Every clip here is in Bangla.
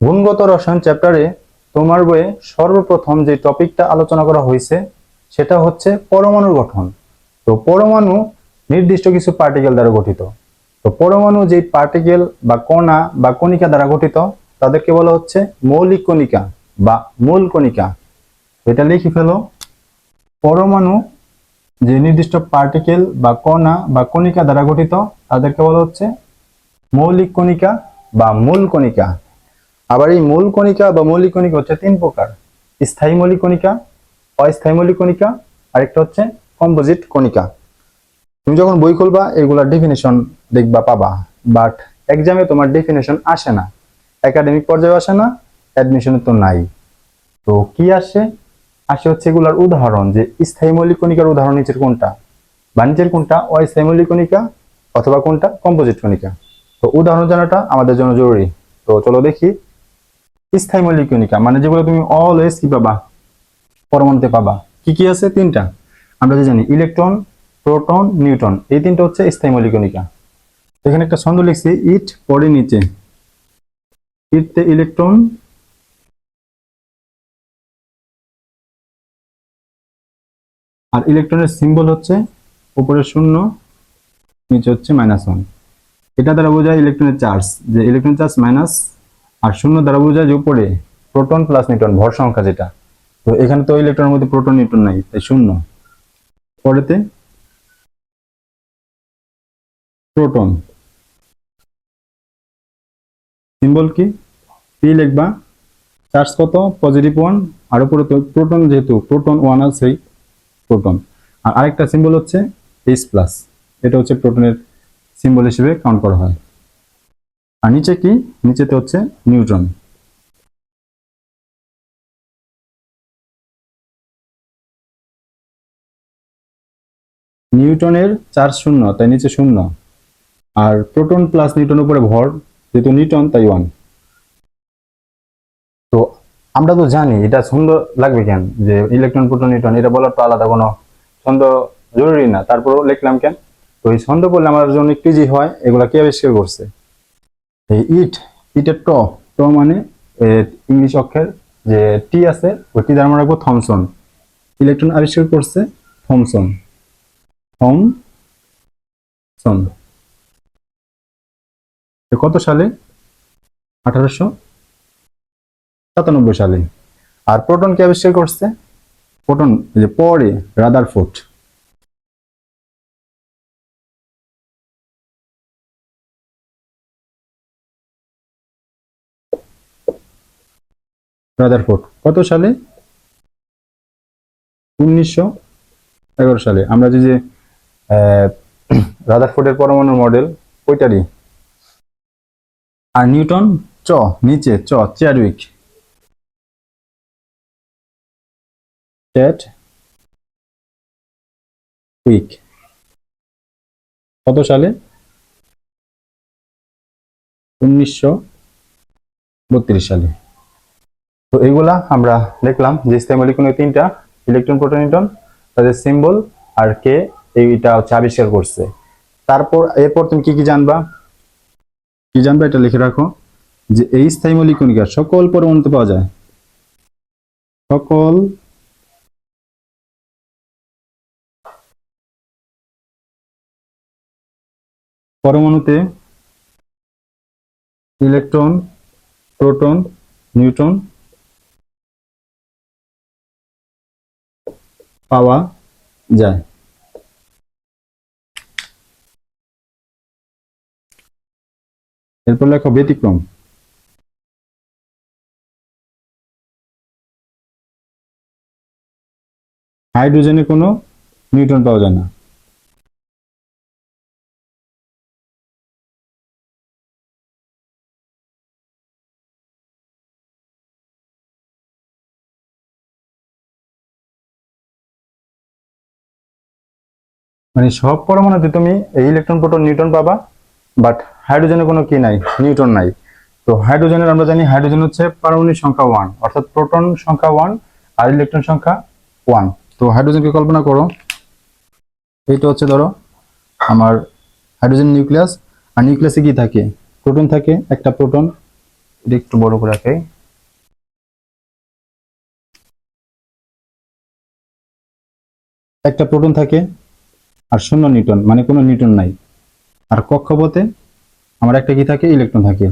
গুণগত রসায়ন চ্যাপ্টারে তোমার বইয়ে সর্বপ্রথম যে টপিকটা আলোচনা করা হয়েছে, সেটা হচ্ছে পরমাণুর গঠন। তো পরমাণু নির্দিষ্ট কিছু পার্টিকেল দ্বারা গঠিত। তো পরমাণু যে পার্টিকেল বা কণা বা কণিকা দ্বারা গঠিত, তাদেরকে বলা হচ্ছে মৌলিক কণিকা বা মূল কণিকা। এটা লিখে ফেলো। পরমাণু যে নির্দিষ্ট পার্টিকেল বা কণা বা কণিকা দ্বারা গঠিত, তাদেরকে বলা হচ্ছে মৌলিক কণিকা বা মূল কণিকা। আবার এই মূল কণিকা বা মৌলিক কণিকা হচ্ছে তিন প্রকার। স্থায়ী মৌলিক কণিকা, অস্থায়ী মৌলিক কণিকা, আরেকটা হচ্ছে কম্পোজিট কণিকা। তুমি যখন বই খুলবা, এগুলার ডেফিনেশন দেখবা, পাবা। বাট এক্সামে তোমার ডেফিনেশন আসে না। একাডেমিক পর্যায়ে আসে না অ্যাডমিশনে তো নাই। তো কি আসে? আসে হচ্ছে এগুলার উদাহরণ যে স্থায়ী মৌলিক কণিকার উদাহরণ নিচের কোনটা? বা নিচের কোনটা? অস্থায়ী মৌলিক কণিকা অথবা কোনটা? কম্পোজিট কণিকা। তো উদাহরণ জানাটা আমাদের জন্য জরুরি। তো চলো দেখি স্থায়ী মৌলিক কণিকা মানে যেগুলো তুমি অলওয়েজ কি পাবা? পরমাণুতে পাবা। কি কি আছে? তিনটা। আমরা যে জানি, ইলেকট্রন, প্রোটন নিউটন এই তিনটা হচ্ছে স্থায়ী মৌলিক কণিকা। এখানে একটা ছন্দ লিখছি, ইট পরে নিচে। ইটতে ইলেকট্রন, আর ইলেকট্রনের সিম্বল হচ্ছে উপরে শূন্য, নিচে হচ্ছে মাইনাস ওয়ান এটা দ্বারা বোঝায় ইলেকট্রনের চার্জ, যে ইলেকট্রন চার্জ মাইনাস আর শূন্য দ্বারা বোঝায় যে উপরে প্রোটন প্লাস নিউটন ভর সংখ্যা যেটা। তো এখানে তো ইলেকট্রনের মধ্যে প্রোটন নিউটন নাই, তাই শূন্য। পরেতে প্রোটন সিম্বল কি? পি লিখবা চার্জ কত? পজিটিভ ওয়ান আর উপরে তো প্রোটন যেহেতু প্রোটন ওয়ান আছে প্রোটন আর আরেকটা সিম্বল হচ্ছে এইচ প্লাস এটা হচ্ছে প্রোটনের সিম্বল হিসেবে কাউন্ট করা হয়। আর নিচে কি? নিচেতে হচ্ছে নিউট্রন। নিউটনের চার্জ শূন্য, তাই নিচে শূন্য। আর প্রোটন প্লাস নিউটন উপরে ভর, যেহেতু নিউটন তাই ওয়ান। তো আমরা তো জানি, এটা ছন্দ লাগবে কেন? যে ইলেকট্রন, প্রোটন নিউটন এটা বলার তো আলাদা কোনো ছন্দ জরুরি না। তারপরও লিখলাম কেন? তো এই ছন্দ পড়লে আমার জন্য একটু হয়, এগুলা কে আবিষ্কার করছে? এই ইট, ইটের ট ট মানে ইংলিশ অক্ষর যে টি আছে, ওই টি দ্বারা রাখব থমসন। ইলেকট্রন আবিষ্কার করছে থমসন। থমসন। কত সালে? আঠারোশো সাতানব্বই সালে। আর প্রোটন কে আবিষ্কার করছে? প্রোটন যে পরে রাদার ফুট রাদারফোর্ড কত সালে? উনিশশো এগারো সালে। আমরা যে যে রাদারফোর্ডের পরমাণু মডেল, ওইটারই। আর নিউটন, চ, নিচে, চ চেয়ারউইক চ্যাট উইক কত সালে? উনিশশো বত্রিশ সালে। তো এইগুলা আমরা দেখলাম যে স্থায়ী কণিকা তিনটা, ইলেকট্রন প্রোটন তাদের সিম্বল আর কে এইটা হচ্ছে আবিষ্কার করছে। তারপর এরপর তুমি কি কি জানবা? কি জানবা এটা লিখে রাখো, যে এই স্থায়ী মৌলিক কণিকা সকল পরমাণুতে পাওয়া যায়। সকল পরমাণুতে ইলেকট্রন, প্রোটন, নিউট্রন পাওয়া যায়। এরপর লেখো ব্যতিক্রম। হাইড্রোজেনে কোনো নিউট্রন পাওয়া যায় না। মানে সব পরমাণুতে তুমি এই ইলেকট্রন প্রোটন নিউটন পাবা বাট হাইড্রোজেনে কোনো কি নাই নিউটন নাই। তো হাইড্রোজেনের আমরা জানি হাইড্রোজেন হচ্ছে পারমাণবিক সংখ্যা ওয়ান অর্থাৎ প্রোটন সংখ্যা ওয়ান আর ইলেকট্রন সংখ্যা ওয়ান তো হাইড্রোজেনকে কল্পনা করো। এইটা হচ্ছে ধরো আমার হাইড্রোজেন নিউক্লিয়াস আর নিউক্লিয়াসে কি থাকে? প্রোটন থাকে, একটা প্রোটন এটা একটু বড় করে রাখে একটা প্রোটন থাকে আর শূন্য নিউটন মানে কোনো নিউটন নাই। আর কক্ষপথে আমার একটা কি থাকে? ইলেকট্রন থাকে।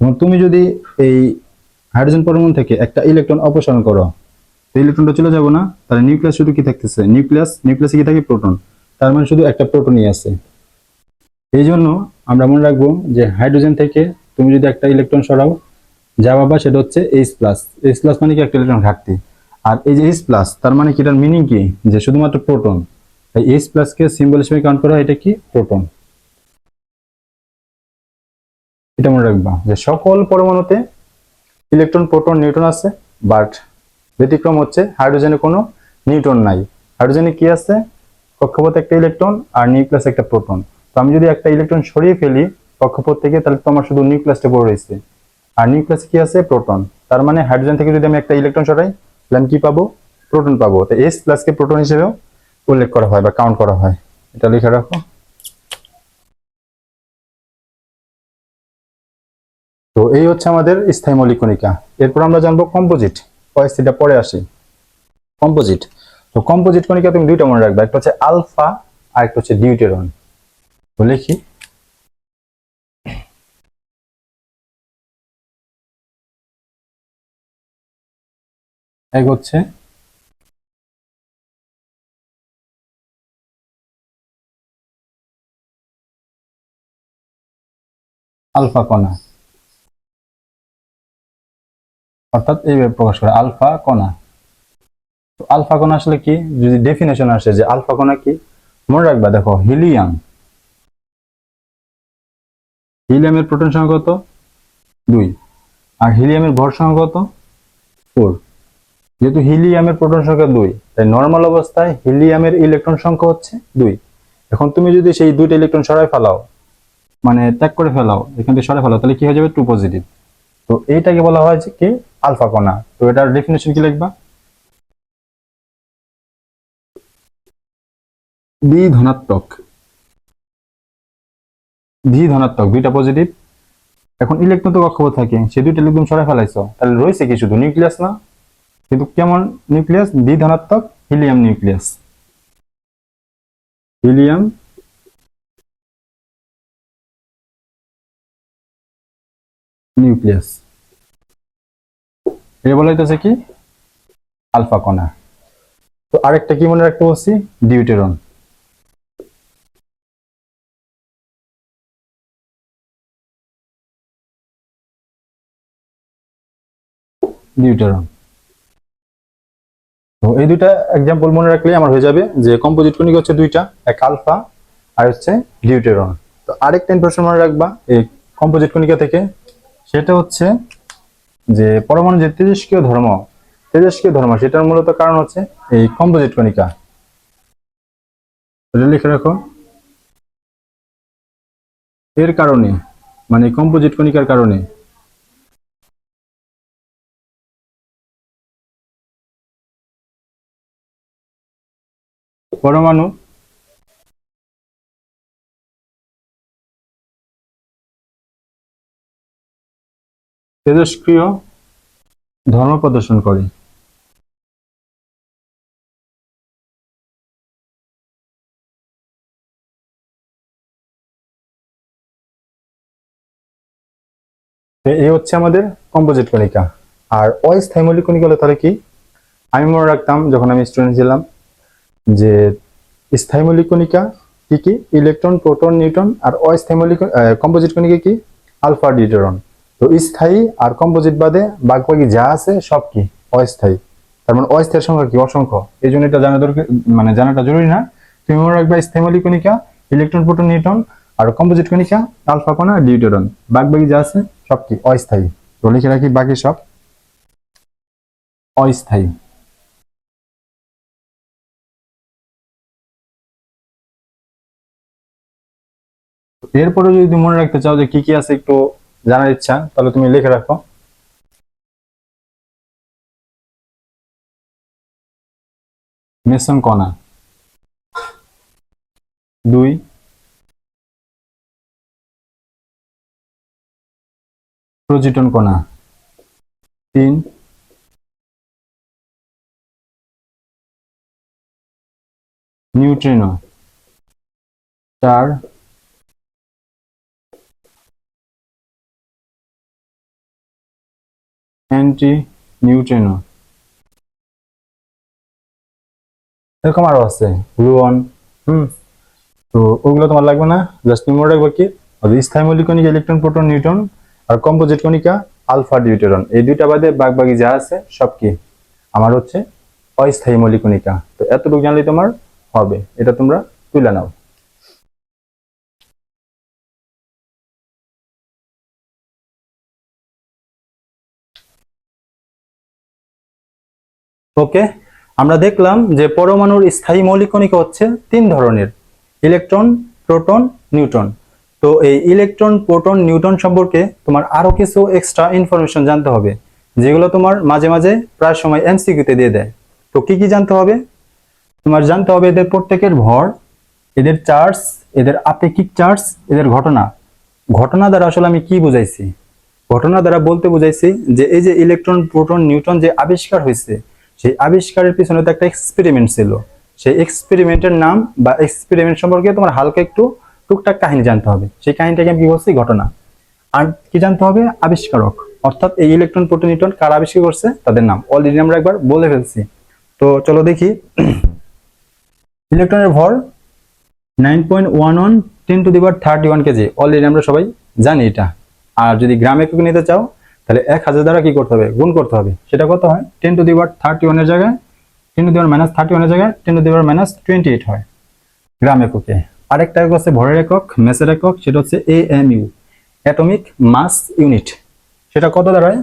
এবং তুমি যদি এই হাইড্রোজেন পরমাণু থেকে একটা ইলেকট্রন অপসারণ করো ইলেকট্রনটা চলে যাব না? তাহলে নিউক্লিয়াস শুধু কি থাকতেছে? নিউক্লিয়াস, নিউক্লিয়াসে কি থাকে? প্রোটন। তার মানে শুধু একটা প্রোটনই আছে। এই জন্য আমরা মনে রাখব যে হাইড্রোজেন থেকে তুমি যদি একটা ইলেকট্রন সরাও, যা বাবা সেটা হচ্ছে এইচ প্লাস এইচ প্লাস মানে কি? একটা ইলেকট্রন ঘাটতি। আর এই যে এইচ প্লাস তার মানে কি? এটার মিনিং কি? যে শুধুমাত্র প্রোটন। তাই এইচ প্লাসকে সিম্বল হিসেবে কাউন্ট করা এটা কি? প্রোটন এটা মনে রাখবা যে সকল পরমাণুতে ইলেকট্রন প্রোটন নিউট্রন আছে বাট ব্যতিক্রম হচ্ছে হাইড্রোজেনে কোনো নিউট্রন নাই। হাইড্রোজেনে কি আছে? কক্ষপথে একটা ইলেকট্রন আর নিউক্লিয়াস একটা প্রোটন তো আমি যদি একটা ইলেকট্রন সরিয়ে ফেলি কক্ষপথ থেকে, তাহলে তো আমার শুধু নিউক্লিয়াসটা পড়ে রয়েছে। আর নিউক্লিয়াসে কি আছে? প্রোটন তার মানে হাইড্রোজেন থেকে যদি আমি একটা ইলেকট্রন সরাই, তাহলে আমি কি পাবো? প্রোটন পাবো। তো এস প্লাসকে প্রোটন হিসেবেও উল্লেখ করা হয় বা কাউন্ট করা হয়। এটা লিখে রাখো। তো এই হচ্ছে আমাদের স্থায়ী মৌলিক কণিকা এরপর আমরা জানব কম্পোজিট পরিস্থিতিটা পরে আসি। কম্পোজিট তো কম্পোজিট কণিকা তুমি দুইটা মনে রাখবে, একটা হচ্ছে আলফা আর একটা হচ্ছে ডিউটেরন লিখি। এক হচ্ছে আলফা কণা। অর্থাৎ এইভাবে প্রকাশ করে আলফা কণা। তো আলফা কণা আসলে কি? যদি ডেফিনেশন আসে যে আলফা কণা কি? মনে রাখবা, দেখো হিলিয়াম হিলিয়ামের প্রোটন সংখ্যা কত? দুই। আর হিলিয়ামের ভর সংখ্যা কত? ফোর যেহেতু হিলিয়ামের প্রোটন সংখ্যা দুই, তাই নর্মাল অবস্থায় হিলিয়ামের ইলেকট্রন সংখ্যা হচ্ছে দুই। এখন তুমি যদি সেই দুইটা ইলেকট্রন সরাই ফেলাও মানে ত্যাগ করে ফেলাও, এখান থেকে সরাই ফেলাও, তাহলে কি হয়ে যাবে? টু পজিটিভ তো এইটাকে বলা হয় যে কি? আলফা কণা। তো এটার ডেফিনেশন কি লিখবা? বি ধনাত্মক। ভি ধনাত্মক, দুইটা পজিটিভ এখন ইলেকট্রন তো কক্ষপথ থাকে? সে দুইটা ইলেকট্রন সরে ফেলাইছো। তাহলে রয়েছে কি শুধু? নিউক্লিয়াস না? কিন্তু কেমন নিউক্লিয়াস বি ধনাত্মক হিলিয়াম নিউক্লিয়াস হিলিয়াম নিউক্লিয়াস। এটা বলা হইতেছে কি? আলফা কণা। তো আরেকটা কি মনে রাখতে বলছি? ডিউটেরন। ডিউটেরন। তো এই দুইটা এক্সাম্পল মনে রাখলে আমার হয়ে যাবে যে কম্পোজিট কণিকা হচ্ছে দুইটা, এক আলফা আর হচ্ছে ডিউটেরন। তো আরেকটা ইনফরমেশন মনে রাখবা, এই কম্পোজিট কণিকা থেকে সেটা হচ্ছে যে পরমাণু যে তেজস্ক্রিয় ধর্ম তেজস্ক্রিয় ধর্ম, সেটার মূলত কারণ হচ্ছে এই কম্পোজিট কণিকা। লিখে রাখো। এর কারণে মানে কম্পোজিট কণিকার কারণে। পরমাণু তেজস্ক্রিয় ধর্ম প্রদর্শন করে। এই হচ্ছে আমাদের কম্পোজিট কণিকা। আর অস্থায়ী মৌলিক কণিকা হলো তাহলে কি? আমি মনে রাখতাম যখন আমি স্টুডেন্ট ছিলাম যে স্থায়ী মৌলিক কণিকা কি কি? ইলেকট্রন, প্রোটন, নিউট্রন আর অস্থায়ী মৌলিক কম্পোজিট কণিকা কি? Alpha deuteron. তো স্থায়ী আর কম্পোজিট বাদে বাকি যা আছে সব কি? অস্থায়ী। তার মানে অস্থায়ীর সংখ্যা কি? অসংখ্য। এই জন্য এটা জানা দরকার মানে জানাটা জরুরি না। তুমি মনে রাখবে স্থায়ী কণিকা, ইলেকট্রন, প্রোটন, নিউট্রন আর কম্পোজিট কণিকা, আলফা কণা, ডিউটেরন। বাকি যা আছে সব কি? অস্থায়ী। তো লিখে রাখি বাকি সব। অস্থায়ী। এরপরে যদি মনে রাখতে চাও যে কি কি আছে একটু জানার ইচ্ছা তাহলে তুমি লিখে রাখো। মেসন কণা। দুই। প্রোজিটন কণা। তিন। নিউট্রিনো। চার। অ্যান্টি নিউট্রিনো এরকম আরও আছে গ্লুয়ন হুম। তো ওগুলো তোমার লাগবে না জাস্ট তুমি মনে রাখবে কি স্থায়ী মৌলিক ইলেকট্রন প্রোটন নিউট্রন আর কম্পোজিট কণিকা আলফা ডিউটেরন এই দুইটা বাদে বাগবাগি যা আছে, সব কি? আমার হচ্ছে অস্থায়ী মৌলিক কণিকা তো এতটুকু জানলেই তোমার হবে। এটা তোমরা তুলে নাও। ওকে আমরা দেখলাম যে পরমাণুর স্থায়ী মৌলিক কণিকা হচ্ছে তিন ধরনের, ইলেকট্রন, প্রোটন, নিউট্রন। তো এই ইলেকট্রন, প্রোটন, নিউট্রন সম্পর্কে তোমার আরও কিছু এক্সট্রা ইনফরমেশন জানতে হবে, যেগুলো তোমার মাঝে মাঝে প্রায় সময় এমসিকিউতে দিয়ে দেয়। তো কি কি জানতে হবে? তোমার জানতে হবে এদের প্রত্যেকের ভর, এদের চার্জ এদের আপেক্ষিক চার্জ এদের ঘটনা। ঘটনা দ্বারা আসলে আমি কি বুঝাইছি? ঘটনা দ্বারা বলতে বুঝাইছি যে এই যে ইলেকট্রন, প্রোটন, নিউট্রন যে আবিষ্কার হয়েছে সেই আবিষ্কারের পিছনে তো একটা এক্সপেরিমেন্ট ছিল। সেই এক্সপেরিমেন্টের নাম বা এক্সপেরিমেন্ট সম্পর্কে তোমার হালকা একটু টুকটাক কাহিনী জানতে হবে। সেই কাহিনীটাকে আমি কি বলছি? ঘটনা। আর কি জানতে হবে? আবিষ্কারক। অর্থাৎ এই ইলেকট্রন প্রোটন নিউট্রন কারা আবিষ্কার করছে? তাদের নাম। অলরেডি আমরা একবার বলে ফেলছি। তো চলো দেখি। ইলেকট্রনের ভর nine point one one ten to the power thirty one kg already আমরা সবাই জানি এটা। আর যদি গ্রাম নিতে চাও তাহলে এক হাজার দ্বারা কি করতে হবে? গুণ করতে হবে। সেটা কত হয়? Ten to the power thirty ওয়ানের জায়গায় ten to the power minus thirty ওয়ানের জায়গায় ten to the power minus twenty eight হয়। গ্রাম এককে। আরেকটা একক আছে ভরের একক, মেসের একক, সেটা হচ্ছে A M U atomic mass unit সেটা কত দাঁড়ায়?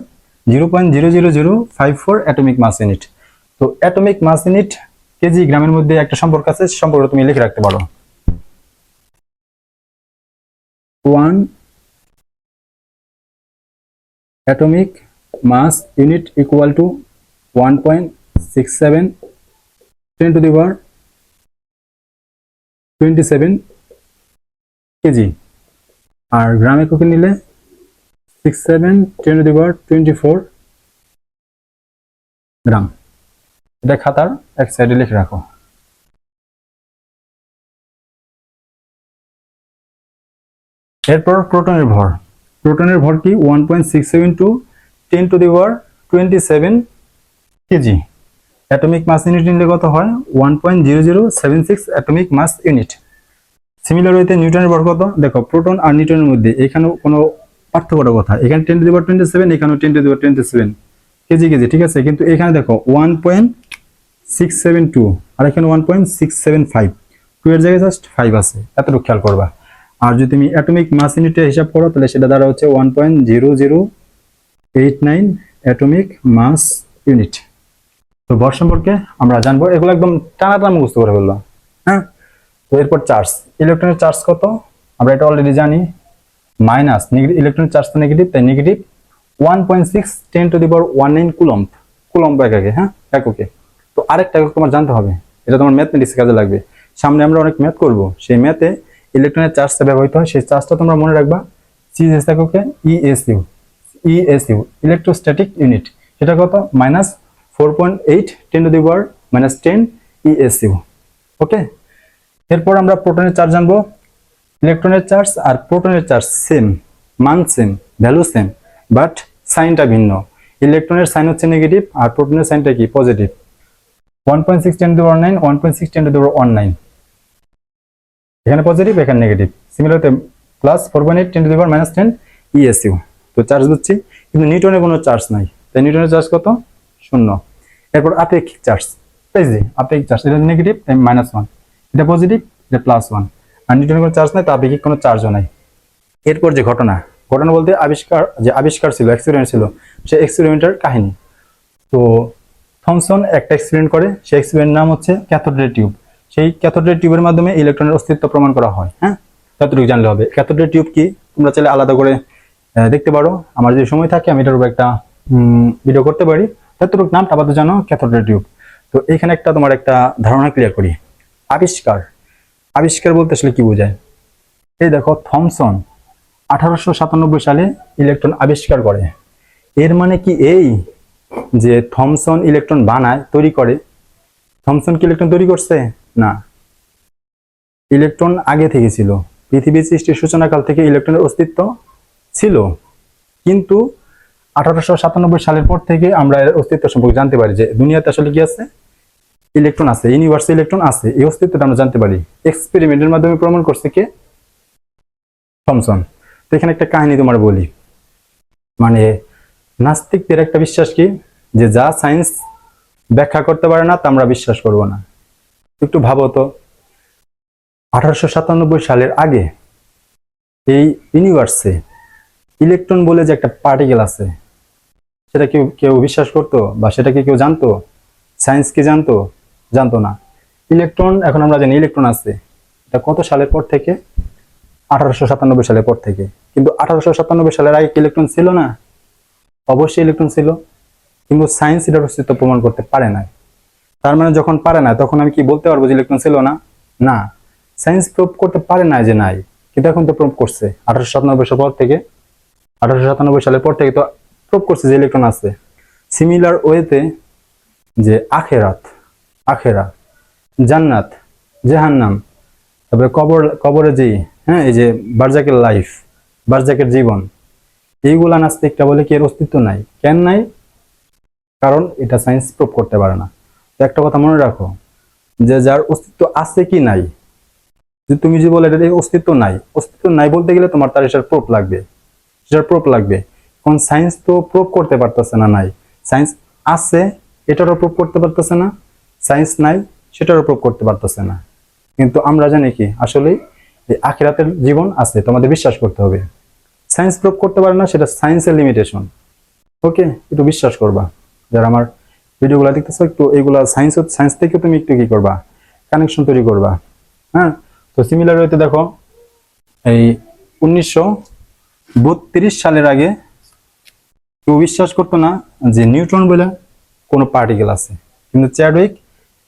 Zero point zero zero zero five four atomic mass unit তো অ্যাটমিক মাস ইউনিট কেজি গ্রামের মধ্যে একটা সম্পর্ক আছে সম্পর্ক তুমি লিখে রাখতে পারো। One atomic mass unit equal to 1.67 10 to the power 27 kg R gram এককে নিলে 67 10 to the power 24 গ্রাম এটা খাতার এক সাইডে লিখে রাখো এরপর প্রোটনের ভর প্রোটনের ভর কি? One point six seven two ten to the power twenty seven kg atomic mass unit নিলে কত হয়? One point zero zero seven six atomic mass unit similar ওয়েতে নিউটনের ভর কত? দেখো প্রোটন আর নিউটনের মধ্যে এখানেও কোনো পার্থক্যটা কথা। এখানে ten to the power twenty seven এখানেও ten to the power twenty seven kg kg ঠিক আছে? কিন্তু এখানে দেখো one point six seven two আর এখানে one point six seven five two এর জায়গায় জাস্ট ফাইভ আছে। এতটুকু খেয়াল করবা। আর যদি তুমি অ্যাটমিক মাস ইউনিটে হিসাব করো, তাহলে সেটা দ্বারা হচ্ছে one point zero zero eight nine atomic mass unit তো ভর সম্পর্কে আমরা জানব, এগুলো একদম টানা টানা মুখস্থ করে ফেললাম। হ্যাঁ? তো এরপর চার্জ ইলেকট্রনের চার্জ কত? আমরা এটা অলরেডি জানি। মাইনাস ইলেকট্রনের চার্জ তো নেগেটিভ তাই negative one point six ten to the power one nine coulomb coulomb এককে হ্যাঁ? এককে। তো আরেকটা একক তোমার জানতে হবে, এটা তোমার ম্যাথমেটিক্স কাজে লাগবে। সামনে আমরা অনেক ম্যাথ করব। সেই ম্যাথে ইলেকট্রনের চার্জটা ব্যবহৃত হয়, সেই চার্জটা তোমরা মনে রাখবা সিএস এককে ইএসইউ ইএসইউ ইলেকট্রোস্ট্যাটিক ইউনিট সেটা কত? Minus four point eight ten to the power minus ten ESU okay এরপর আমরা প্রোটনের চার্জ জানব ইলেকট্রনের চার্জ আর প্রোটনের চার্জ সেম মান সেম ভ্যালু সেম বাট সাইনটা ভিন্ন। ইলেকট্রনের সাইন হচ্ছে নেগেটিভ আর প্রোটনের সাইনটা কি? Positive one point six ten to one nine one point six ten to one nine এখানে পজিটিভ এখানে negative সিমিলারতে plus four point eight ten to power minus ten ESU তো চার্জ দিচ্ছি, কিন্তু নিউটনের কোনো চার্জ নাই। তাই নিউটনের চার্জ কত? শূন্য। এরপর আপেক্ষিক চার্জ তাই যে, আপেক্ষিক চার্জ এটা নেগেটিভ তাই মাইনাস ওয়ান এটা পজিটিভ এটা প্লাস ওয়ান আর নিউটনের কোনো চার্জ নাই, তো আপেক্ষিক কোনো চার্জও নাই। এরপর যে ঘটনা ঘটনা বলতে আবিষ্কার, যে আবিষ্কার ছিল এক্সপেরিমেন্ট ছিল, সেই এক্সপেরিমেন্টের কাহিনী। তো থমসন একটা এক্সপেরিমেন্ট করে, সেই এক্সপেরিমেন্ট নাম হচ্ছে ক্যাথোড্রে টিউব সেই ক্যাথোড্রে টিউবের মাধ্যমে ইলেকট্রনের অস্তিত্ব প্রমাণ করা হয় হ্যাঁ? কতটুকু জানলে হবে। ক্যাথোড্রে টিউব কি? তোমরা চাইলে আলাদা করে দেখতে পারো। আমার যদি সময় থাকে, আমি এটার উপর একটা ভিডিও করতে পারি। যতটুকু নামটা আপাতত জানো ক্যাথোড্রে টিউব তো এখানে একটা তোমার একটা ধারণা ক্লিয়ার করি। আবিষ্কার। আবিষ্কার বলতে আসলে কি বোঝায়? এই দেখো, থমসন আঠারোশো সাতানব্বই সালে ইলেকট্রন আবিষ্কার করে। এর মানে কি এই যে থমসন ইলেকট্রন বানায়, তৈরি করে? থমসন কি ইলেকট্রন তৈরি করছে? না। ইলেকট্রন আগে থেকে ছিল। পৃথিবীর সৃষ্টির সূচনাকাল থেকে ইলেকট্রনের অস্তিত্ব ছিল। কিন্তু আঠারোশো সাতানব্বই সালের পর থেকে আমরা এর অস্তিত্ব সম্পর্কে জানতে পারি যে দুনিয়াতে আসলে কি আছে? ইলেকট্রন আছে, ইউনিভার্সে ইলেকট্রন আছে। এই অস্তিত্বটা আমরা জানতে পারি। এক্সপেরিমেন্টের মাধ্যমে প্রমাণ করছে কে? থমসন। তো এখানে একটা কাহিনী তোমার বলি। মানে নাস্তিকদের একটা বিশ্বাস কি? যে যা সায়েন্স ব্যাখ্যা করতে পারে না, তা আমরা বিশ্বাস করব না। একটু ভাবো তো। আঠারোশো সাতানব্বই সালের আগে এই ইউনিভার্সে ইলেকট্রন বলে যে একটা পার্টিকেল আছে, সেটা কেউ কেউ বিশ্বাস করতো বা সেটাকে কেউ জানতো? সায়েন্স কি জানতো? জানতো না। ইলেকট্রন, এখন আমরা জানি ইলেকট্রন আছে। এটা কত সালের পর থেকে? আঠারোশো সাতানব্বই সালের পর থেকে। কিন্তু আঠারোশো সাতানব্বই সালের আগে ইলেকট্রন ছিল না? অবশ্যই ইলেকট্রন ছিল। কিন্তু সায়েন্স এটার অস্তিত্ব প্রমাণ করতে পারে না তার মানে যখন পারে না, তখন আমি কি বলতে পারব যে ইলেকট্রন ছিল না? না। সায়েন্স প্রুভ করতে পারে না যে নাই, কিন্তু এখন তো প্রুভ করছে। আঠারোশো সাতানব্বই সাল পর থেকে, আঠারোশো সাতানব্বই সালের পর থেকে তো প্রুভ করছে যে ইলেকট্রন আছে। সিমিলার ওয়েতে যে আখেরাত আখেরা জান্নাত, জাহান্নাম, তারপরে কবর, কবরে যে হ্যাঁ এই যে বারজাকের লাইফ বারজাকের জীবন, এইগুলা নাস্তিকটা বলে কি এর অস্তিত্ব নাই? কেন নাই? কারণ এটা সায়েন্স প্রুভ করতে পারে না। একটা কথা মনে রাখো, যে যার অস্তিত্ব আছে কি নাই, যে তুমি যে বলে এটার অস্তিত্ব নাই অস্তিত্ব নাই বলতে গেলে তোমার তার এটার প্রুফ লাগবে, সেটার প্রুফ লাগবে। কারণ সায়েন্স তো প্রুভ করতে পারতেছে না নাই। সায়েন্স আছে, এটারও প্রুভ করতে পারতেছে না। সায়েন্স নাই, সেটারও প্রুভ করতে পারতেছে না। কিন্তু আমরা জানি কি, আসলে এই আখিরাতের জীবন আছে, তোমাদের বিশ্বাস করতে হবে। সায়েন্স প্রুভ করতে পারে না, সেটা সায়েন্সের লিমিটেশন ওকে একটু বিশ্বাস করবা, যারা আমার ভিডিওগুলো দেখতেছো একটু এইগুলা সায়েন্স সায়েন্স থেকে তুমি একটু কি করবা? কানেকশন তৈরি করবা হ্যাঁ? তো সিমিলার হইতে দেখো, এই উনিশশো বত্রিশ সালের আগে কেউ বিশ্বাস করতো না যে নিউট্রন বলে কোনো পার্টিকেল আছে। কিন্তু চ্যাডউইক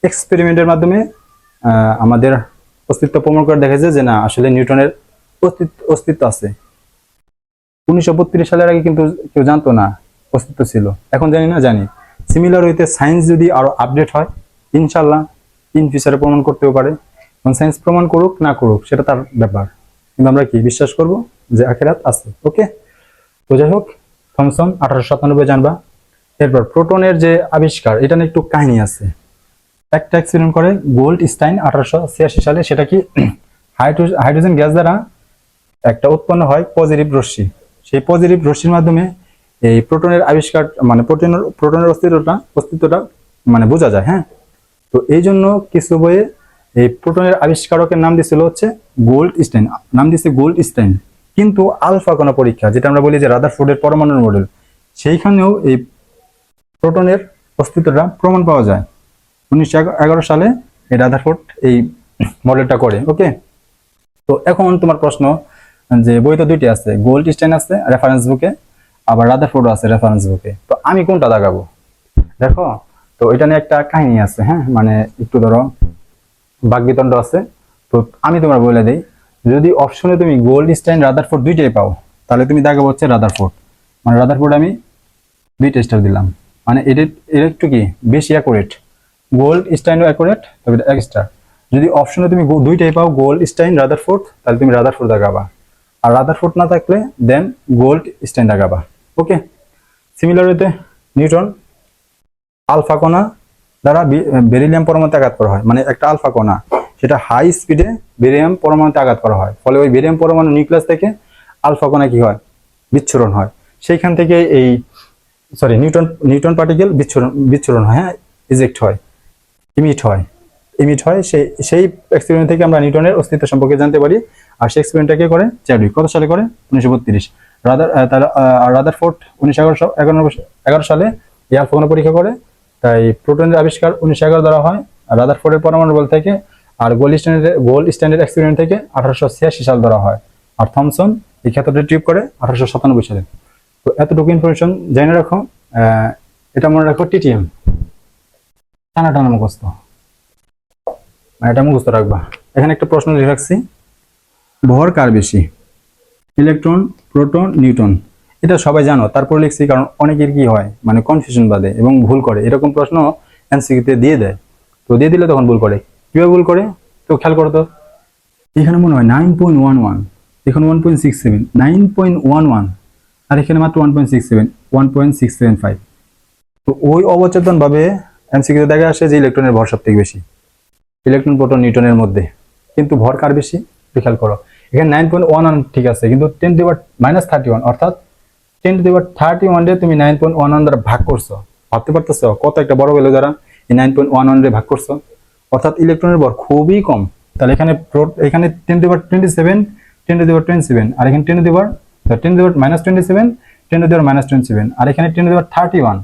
এক্সপেরিমেন্টের মাধ্যমে আমাদের অস্তিত্ব প্রমাণ করে দেখেছে যে না, আসলে নিউটনের অস্তিত্ব অস্তিত্ব আছে। উনিশশো বত্রিশ সালের আগে কিন্তু কেউ জানতো না অস্তিত্ব ছিল। এখন জানি না, জানি। সিমিলার হইতে সায়েন্স যদি আরও আপডেট হয়, ইনশাল্লাহ ইন ফিউচারে প্রমাণ করতেও পারে। এখন সায়েন্স প্রমাণ করুক, না করুক, সেটা তার ব্যাপার। কিন্তু আমরা কি বিশ্বাস করব যে আখেরাত আছে, ওকে? তো যাই হোক, থমসন, আঠারোশো সাতানব্বই জানবা। এরপর প্রোটনের যে আবিষ্কার, এটা নিয়ে একটু কাহিনী আছে। একটা এক্সপেরিমেন্ট করে গোল্ড স্টাইন আঠারোশো ছিয়াশি সালে, সেটা কি হাইড্রো- হাইড্রোজেন গ্যাস দ্বারা একটা উৎপন্ন হয় পজিটিভ রশ্মি। সেই পজিটিভ রশ্মির মাধ্যমে এই প্রোটনের আবিষ্কার মানে প্রোটনের প্রোটনের অস্তিত্বটা অস্তিত্বটা মানে বোঝা যায় হ্যাঁ? তো এই জন্য কিছু বইয়ে এই প্রোটনের আবিষ্কারকের নাম দিছিল হচ্ছে গোল্ড স্টাইন নাম দিচ্ছে গোল্ড স্টাইন কিন্তু আলফা কণা পরীক্ষা, যেটা আমরা বলি যে রাদারফোর্ডের পরমাণুর মডেল, সেইখানেও এই প্রোটনের অস্তিত্বটা প্রমাণ পাওয়া যায়। উনিশশো এগারো সালে এই রাদারফোর্ড এই মডেলটা করে, ওকে? তো এখন তোমার প্রশ্ন যে বই তো দুইটি আছে, গোল্ড স্টাইন আছে, রেফারেন্স বুকে আবার রাদার রাদারফোর্ডও আছে রেফারেন্স বুকে তো আমি কোনটা দাগাবো দেখো, তো এটা নিয়ে একটা কাহিনী আছে হ্যাঁ? মানে একটু ধরো বাগবিতণ্ড আছে। তো আমি তোমার বলে দিই, যদি অপশনে তুমি গোল্ড স্টাইন রাদারফোর্ড দুইটাই পাও, তাহলে তুমি দেখাবো হচ্ছে রাদার রাদারফোর্ড মানে রাদার রাদারফোর্ড আমি দুইটা স্টার দিলাম। মানে এটা এটা একটু কি? বেশি অ্যাকুরেট গোল্ড স্টাইনও অ্যাকুরেট তবে এক স্টার যদি অপশনে তুমি দুইটাই পাও গোল্ড স্টাইন রাদারফোর্ড তাহলে তুমি রাদার রাদারফোর্ড দেখাবা। আর রাদার রাদারফোর্ড না থাকলে দেন গোল্ড স্টাইন দেখাবা। ওকে সিমিলার হইতে নিউটন আলফা কণা দ্বারা বেরিলিয়াম পরমাণুতে আঘাত করা হয়। মানে একটা আলফা কণা সেটা হাই স্পিডে বেরিয়াম পরমাণুতে আঘাত করা হয়। ফলে ওই বেরিয়াম পরমাণু নিউক্লিয়াস থেকে আলফা কণা কি হয়? বিচ্ছুরণ হয়। সেইখান থেকে এই সরি নিউটন নিউটন পার্টিকেল বিচ্ছুরণ বিচ্ছুরণ হয় হ্যাঁ ইজেক্ট হয় ইমিট হয়। ইমিট হয় সেই সেই এক্সপেরিমেন্ট থেকে আমরা নিউটনের অস্তিত্ব সম্পর্কে জানতে পারি। আর সেই এক্সপেরিমেন্টটা কে করে? চ্যাডউইক। কত সালে করে? উনিশশো বত্রিশ। রাদার আহ, তাহলে রাদার ফোর্ট উনিশশো এগারো এগারো সালে কণা পরীক্ষা করে তাই প্রোটনের আবিষ্কার উনিশশো এগারো দ্বারা হয়। রাদার ফোর্ডের পরমাণু বল থেকে আর gold standard gold standard experiment থেকে আঠারোশো ছিয়াশি সাল ধরা হয়। আর থমসন এই ক্ষেত্রটি ট্রিপ করে আঠারোশো সাতানব্বই সালে। তো এতটুকু ইনফরমেশন জেনে রাখো আহ, এটা মনে রাখো টিটিএম টানা টানা মুখস্থ। মানে এটা মুখস্থ রাখবা। এখানে একটা প্রশ্ন লিখে রাখছি। ভর কার বেশি? Electron proton, neutron. এটা সবাই জানো, তারপর লিখছি কারণ অনেকের কি হয় মানে কনফিউশন বাদে এবং ভুল করে। এরকম প্রশ্ন এনসিকিউতে দিয়ে দেয়। তো দিয়ে দিলে তখন ভুল করে। কীভাবে ভুল করে? তো খেয়াল করো তো। এখানে মনে হয় নাইন পয়েন্ট ওয়ান ওয়ান এখানে one point six seven nine point one one আর এখানে মাত্র one point six seven one point six seven five তো ওই অবচেতন ভাবে এমসিকিউতে দেখা আসে যে ইলেকট্রনের ভর সব থেকে বেশি ইলেকট্রন প্রোটন নিউটনের মধ্যে। কিন্তু ভর কার বেশি? খেয়াল করো। এখানে নাইন পয়েন্ট ওয়ান ওয়ান ঠিক আছে, কিন্তু ten the power minus thirty one অর্থাৎ ten the power thirty one তুমি নাইন পয়েন্ট ওয়ান ওয়ান দ্বারা ভাগ করছ। ভাবতে পারতেছো? কত একটা বড় ভ্যালু দ্বারা এই নাইন পয়েন্ট ওয়ান ওয়ান ভাগ করছ? অর্থাৎ ইলেকট্রনের ভর খুবই কম। তাহলে এখানে এখানে ten the power twenty seven ten the power twenty seven আর এখানে ten the power ten the power minus twenty seven ten the power minus twenty seven আর এখানে টেন ডিভার থার্টি ওয়ান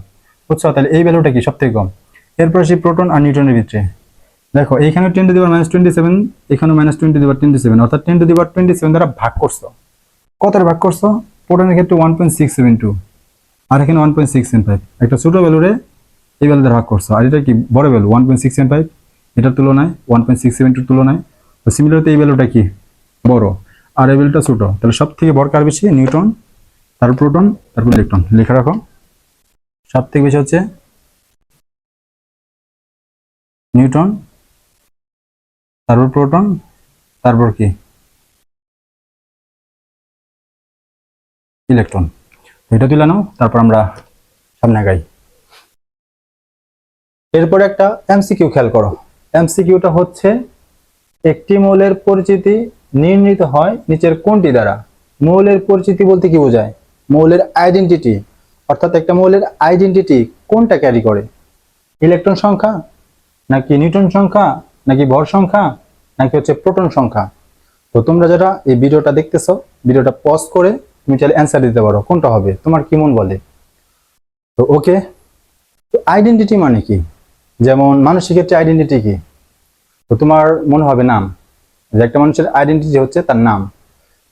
বুঝছ? তাহলে এই ভ্যালুটা কি সব থেকে কম? এরপর আসি প্রোটন আর নিউটনের ভিতরে দেখো এখানে ten to the power minus twenty seven এখানে minus twenty the power twenty seven অর্থাৎ ten to the power twenty seven দ্বারা ভাগ করছ। কত ভাগ করছ? প্রোটনের ক্ষেত্রে one point six seven two আর এখানে one point six seven five একটা ছোটো ভ্যালুরে এই ভ্যালু দ্বারা ভাগ করছ, আর এটা কি বড় value one point six seven five এটার তুলনায় ওয়ান পয়েন্ট সিক্স সেভেন টুর তুলনায়। তো এই ভ্যালুটা কি? বড়। আর এই ভ্যালুটা ছোটো। তাহলে সব থেকে বড় কার বেশি? নিউটন, তারপর প্রোটন, তারপর ইলেকট্রন। লিখে রাখো। সব থেকে বেশি হচ্ছে নিউটন তারপর প্রোটন তারপর কি? ইলেকট্রন এটা তুলে নাও, তারপর আমরা সামনে গাই এরপর একটা এমসিকিউ খেয়াল করো। এমসিকিউটা হচ্ছে একটি মৌলের পরিচিতি নির্ণীত হয় নিচের কোনটি দ্বারা। মৌলের পরিচিতি বলতে কি বোঝায়? মৌলের আইডেন্টিটি অর্থাৎ একটা মৌলের আইডেন্টিটি কোনটা ক্যারি করে? ইলেকট্রন সংখ্যা নাকি নিউটন সংখ্যা? নাকি ভর সংখ্যা, নাকি হচ্ছে প্রোটন সংখ্যা? তো তোমরা যারা এই ভিডিওটা দেখতেছো, ভিডিওটা পজ করে তুমি চাইলে অ্যান্সার দিতে পারো, কোনটা হবে, তোমার কি মন বলে? তো ওকে তো আইডেন্টিটি মানে কি? যেমন মানুষের ক্ষেত্রে আইডেন্টিটি কি? তো তোমার মনে হবে নাম। যে একটা মানুষের আইডেন্টিটি হচ্ছে তার নাম।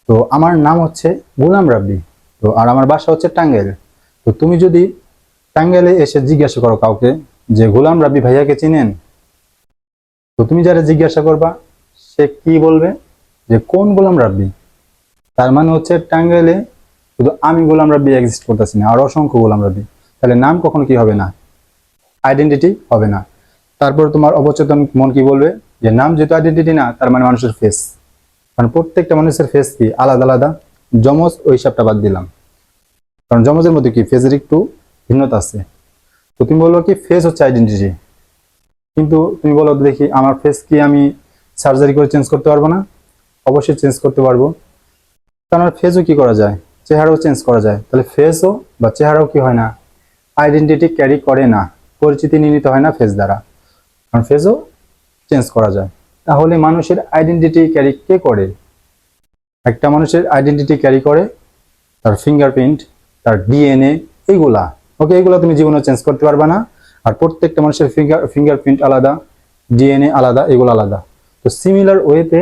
তো আমার নাম হচ্ছে গোলাম রাব্বি, তো আর আমার বাসা হচ্ছে টাঙ্গাইল। তো তুমি যদি টাঙ্গাইলে এসে জিজ্ঞাসা করো কাউকে যে, গোলাম রাব্বি ভাইয়াকে চিনেন? তো তুমি যারা জিজ্ঞাসা করবা, সে কি বলবে? যে কোন গোলাম রাব্বি? তার মানে হচ্ছে টাঙ্গাইলে শুধু আমি গোলাম রাব্বি এক্সিস্ট করতেছি না, আর অসংখ্য গোলাম রাব্বি। তাহলে নাম কখনো কি হবে না? আইডেন্টিটি হবে না। তারপর তোমার অবচেতন মন কি বলবে? যে নাম যেহেতু আইডেন্টিটি না, তার মানে মানুষের ফেস কারণ প্রত্যেকটা মানুষের ফেস কি? আলাদা আলাদা। যমজ, ওই হিসাবটা বাদ দিলাম। কারণ যমজের মধ্যে কি? ফেসের একটু ভিন্নতা আছে। তো তুমি বলব কি? ফেস হচ্ছে আইডেন্টিটি কিন্তু তুমি বলো দেখি, আমার ফেস কি আমি সার্জারি করে চেঞ্জ করতে পারব না? অবশ্যই চেঞ্জ করতে পারব। কারণ ফেসও কি করা যায়? চেহারাও চেঞ্জ করা যায়। তাহলে ফেসও বা চেহারাও কি হয় না? আইডেন্টিটি ক্যারি করে না। পরিচিতি নির্ণীত হয় না ফেস দ্বারা। কারণ ফেসও চেঞ্জ করা যায়। তাহলে মানুষের আইডেন্টিটি ক্যারি কে করে? একটা মানুষের আইডেন্টিটি ক্যারি করে তার ফিঙ্গারপ্রিন্ট তার ডিএনএ এইগুলা ওকে এইগুলো তুমি জীবনে চেঞ্জ করতে পারবে না। আর প্রত্যেকটা মানুষের ফিঙ্গার ফিঙ্গারপ্রিন্ট আলাদা ডিএনএ আলাদা, এগুলো আলাদা। তো সিমিলার ওয়েতে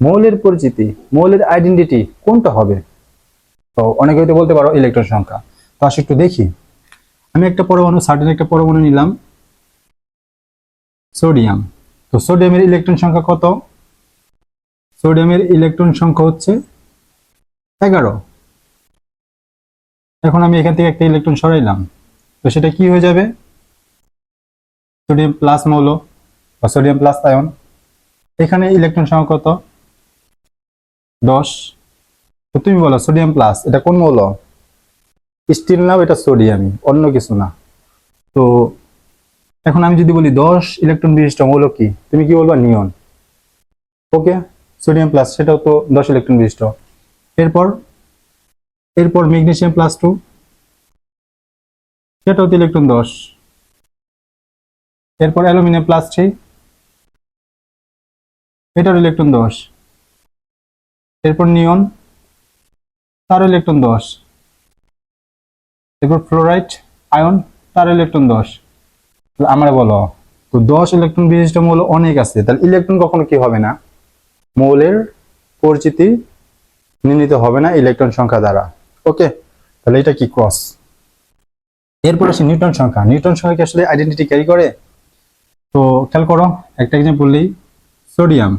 মৌলের পরিচিতি, মৌলের আইডেন্টিটি কোনটা হবে? তো অনেকে হয়তো বলতে পারো ইলেকট্রন সংখ্যা। তো আসে একটু দেখি। আমি একটা পরমাণু সার্টেন একটা পরমাণু নিলাম। সোডিয়াম তো সোডিয়ামের ইলেকট্রন সংখ্যা কত? সোডিয়ামের ইলেকট্রন সংখ্যা হচ্ছে এগারো। এখন আমি এখান থেকে একটা ইলেকট্রন সরাইলাম। তো সেটা কি হয়ে যাবে? সোডিয়াম প্লাস মৌল বা সোডিয়াম প্লাস আয়ন এখানে ইলেকট্রন সংখ্যা কত? দশ। তো তুমি বলো সোডিয়াম প্লাস এটা কোন মৌল? স্টিল নাও এটা সোডিয়ামই অন্য কিছু না। তো এখন আমি যদি বলি দশ ইলেকট্রন বিশিষ্ট মৌল কি, তুমি কি বলবা? নিয়ন। ওকে সোডিয়াম প্লাস সেটাও তো দশ ইলেকট্রন বিশিষ্ট। এরপর এরপর ম্যাগনেসিয়াম প্লাস টু সেটাও তো ইলেকট্রন দশ। এরপর অ্যালুমিনিয়াম প্লাস থ্রি। এটার ইলেকট্রন দশ। এরপর নিয়ন তার ইলেকট্রন দশ। এরপর ফ্লোরাইড আয়ন তার ইলেকট্রন দশ। আমরা বলো, তো দশ ইলেকট্রন বিশিষ্ট মৌল অনেক আছে, তাহলে ইলেকট্রন কখনো কি হবে না? মৌলের পরিচিতি নির্ণীত হবে না ইলেকট্রন সংখ্যা দ্বারা। ওকে, তাহলে এটা কি ক্রস এরপর আসি নিউটন সংখ্যা। নিউটন সংখ্যা কি আসলে আইডেন্টিটি ক্যারি করে? তো খেয়াল করো, একটা এক্সাম্পল বললেই সোডিয়াম।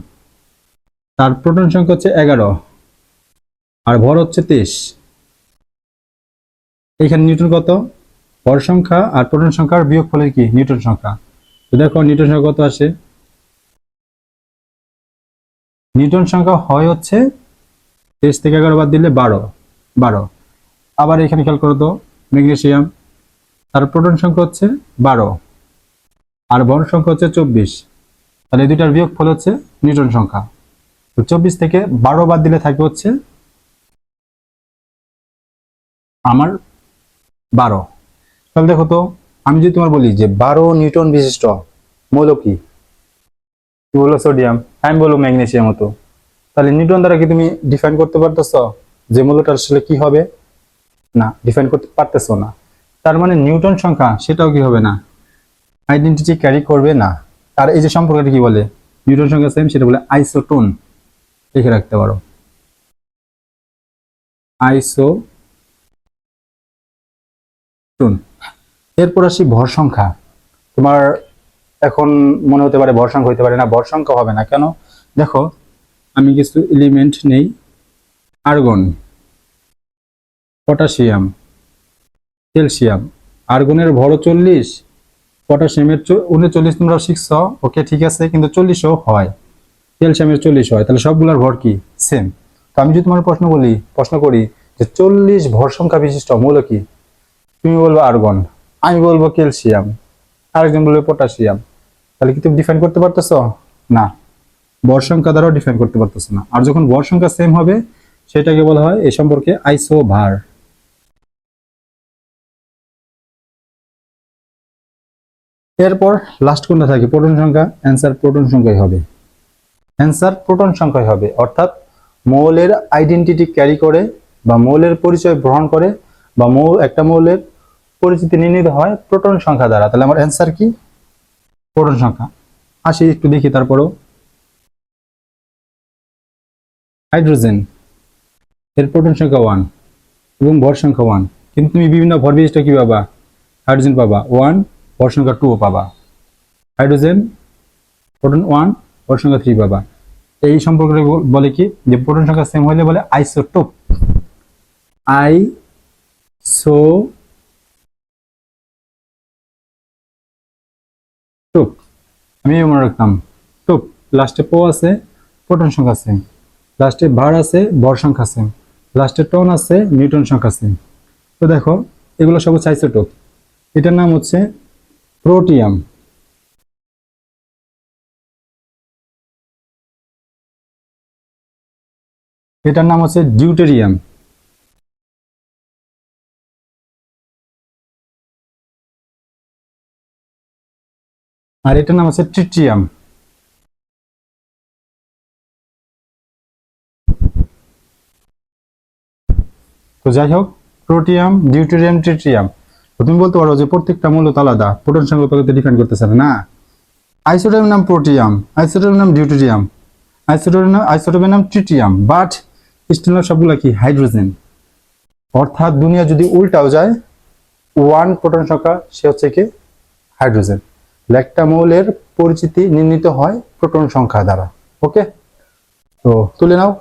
তার প্রোটন সংখ্যা হচ্ছে এগারো, আর ভর হচ্ছে তেইশ। এখানে নিউটন কত? ভর সংখ্যা আর প্রোটন সংখ্যার বিয়োগ ফলের কি? নিউটন সংখ্যা। তো দেখো নিউটন সংখ্যা কত আসে? নিউটন সংখ্যা হয় হচ্ছে তেইশ থেকে এগারো বাদ দিলে বারো বারো। আবার এখানে খেয়াল করো তো, ম্যাগনেসিয়াম। তার প্রোটন সংখ্যা হচ্ছে বারো। আর বর্ণ সংখ্যা হচ্ছে চব্বিশ। তাহলে দুইটার বিয়োগ ফল হচ্ছে নিউটন সংখ্যা। তো চব্বিশ থেকে বারো বাদ দিলে থাকবে হচ্ছে আমার বারো। তাহলে দেখো তো, আমি যদি তোমার বলি যে বারো নিউটন বিশিষ্ট মৌল কি? বলল? সোডিয়াম। আমি বলব ম্যাগনেসিয়াম মতো তাহলে নিউটন দ্বারা কি তুমি ডিফাইন করতে পারতেছ যে মৌলটা আসলে কি হবে? না ডিফাইন করতে পারতেছো না। তার মানে নিউটন সংখ্যা, সেটাও কি হবে না? আইডেন্টিটি ক্যারি করবে না। তার এই যে সম্পর্কটা কি বলে? নিউটন সংখ্যা সেম সেটা বলে আইসোটোন লিখে রাখতে পারো। আইসো টোন এরপর আসি ভর সংখ্যা। তোমার এখন মনে হতে পারে ভর সংখ্যা হতে পারে না ভর সংখ্যা হবে না। কেন? দেখো, আমি কিছু এলিমেন্ট নেই। আর্গন পটাশিয়াম ক্যালসিয়াম আর্গনের ভরও চল্লিশ পটাশিয়ামের উনচল্লিশ তোমরা শিখছ ওকে, ঠিক আছে, কিন্তু চল্লিশও হয়। ক্যালসিয়ামের চল্লিশ হয়, তাহলে সবগুলোর ভর কি? সেম তো আমি যদি তোমার প্রশ্ন বলি, প্রশ্ন করি যে চল্লিশ ভর সংখ্যা বিশিষ্ট মৌল কি? তুমি বলব আর্গন, আমি বলব ক্যালসিয়াম, আরেকজন বলবে পটাশিয়াম। তাহলে কি তুমি ডিফাইন করতে পারতেছো? না। ভর সংখ্যা দ্বারাও ডিফাইন করতে পারতেছো না। আর যখন ভর সংখ্যা সেম হবে, সেটাকে বলা হয় এই সম্পর্কে আইসো এরপর লাস্ট কোনটা থাকে? প্রোটন সংখ্যা? অ্যান্সার প্রোটন সংখ্যাই হবে। অ্যান্সার প্রোটন সংখ্যাই হবে। অর্থাৎ মৌলের আইডেন্টিটি ক্যারি করে বা মৌলের পরিচয় গ্রহণ করে বা মৌল একটা মৌলের পরিচিতি নির্ণীত হয় প্রোটন সংখ্যা দ্বারা। তাহলে আমার অ্যান্সার কি? প্রোটন সংখ্যা। আসি, একটু দেখি তারপরও। হাইড্রোজেন এর প্রোটন সংখ্যা ওয়ান এবং ভর সংখ্যা ওয়ান কিন্তু তুমি বিভিন্ন ভর বিশিষ্ট কি পাবা? হাইড্রোজেন পাবা। ওয়ান ভর সংখ্যা টু পাবা। হাইড্রোজেন প্রোটন ওয়ান ভর সংখ্যা থ্রি পাবা। এই সম্পর্কে বলে কি? যে প্রোটন সংখ্যা সেম হলে বলে আইসোটোপ আই সো টোপ আমি মনে রাখতাম। টোপ লাস্টে পো আছে প্রোটন সংখ্যা সেম লাস্টে ভার আছে ভর সংখ্যা সেম লাস্টে টন আছে নিউটন সংখ্যা সেম তো দেখো, এগুলো সব হচ্ছে আইসোটোপ এটার নাম হচ্ছে প্রোটিয়াম। এটার নাম হচ্ছে ডিউটেরিয়াম। আর এটার নাম হচ্ছে ট্রিটিয়াম। তো যাই হোক, প্রোটিয়াম, ডিউটেরিয়াম, ট্রিটিয়াম। তুমি বলতে পারো যে প্রত্যেকটা মূলত আলাদা। প্রোটন সংখ্যা তোকে ডিফাইন করতেছে না। আইসোটোপের নাম প্রোটিয়াম আইসোটোপের নাম ডিউটেরিয়াম আইসোটোপের নাম নাম ট্রিটিয়াম বাট স্টিল সবগুলো কি? হাইড্রোজেন অর্থাৎ দুনিয়া যদি উল্টাও যায় ওয়ান প্রোটন সংখ্যা, সে হচ্ছে কি? হাইড্রোজেন একটা মৌলের পরিচিতি নির্ণীত হয় প্রোটন সংখ্যা দ্বারা। ওকে তো তুলে নাও।